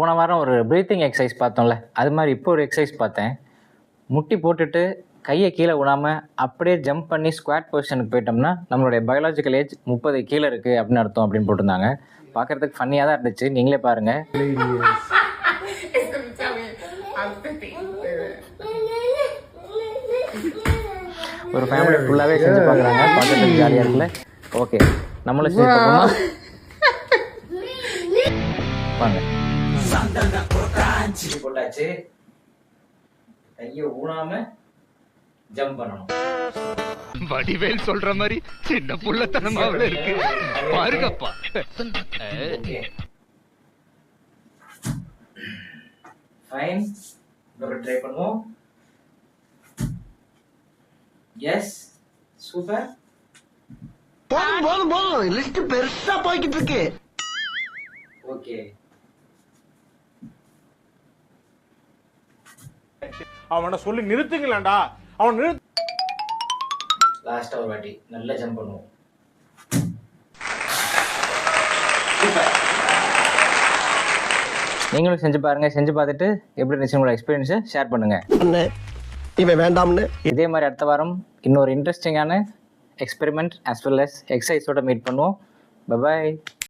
போன வாரம் ஒரு ப்ரீத்திங் எக்ஸசைஸ் பார்த்தோம்ல அது மாதிரி இப்போ ஒரு எக்ஸசைஸ் பார்த்தேன். முட்டி போட்டுட்டு கையை கீழே விடாமல் அப்படியே ஜம்ப் பண்ணி ஸ்குவாட் பொசிஷனுக்கு போயிட்டோம்னா நம்மளுடைய பயாலஜிக்கல் ஏஜ் முப்பது கீழே இருக்குது அப்படின்னு அர்த்தம் அப்படின்னு போட்டிருந்தாங்க. பார்க்குறதுக்கு ஃபன்னியாக தான் இருந்துச்சு. நீங்களே பாருங்கள் It's gonna tell me I'm 50. ஒரு ஃபேமிலி ஃபுல்லாகவே செஞ்சு பார்க்குறாங்க. பார்க்கறதுக்கு ஜாலியாக இருக்குல்ல. ஓகே நம்மளும் செஞ்சு வாங்க. போட்டாச்சு. கையை ஊனாம ஜம்ப் பண்ணணும். வடிவேல் சொல்ற மாதிரி சின்ன புள்ளத்தனமாவில இருக்கு. பாருங்கப்பா. ஃபைன் ட்ரை பண்ணுவோம். எஸ் சூப்பர் போதும் போதும் போதும். லிஸ்ட் பெருசா போய்கிட்டு இருக்கு. ஓகே அவனை சொல்லி நிறுத்துங்களேன்டா. அவன் நிறுத்து லாஸ்ட்டாக ஒரு வாட்டி நல்லா ஜம்ப் பண்ணுவோம். நீங்களும் செஞ்சு பாருங்க. செஞ்சு பார்த்துட்டு எப்படி இருந்துச்சு உங்களோட எக்ஸ்பீரியன்ஸை ஷேர் பண்ணுங்க. இவன் வேண்டாம்னு. இதே மாதிரி அடுத்த வாரம் இன்னொரு இன்ட்ரெஸ்டிங்கான எக்ஸ்பெரிமெண்ட் as well as எக்ஸசைஸோட மீட் பண்ணுவோம். Bye bye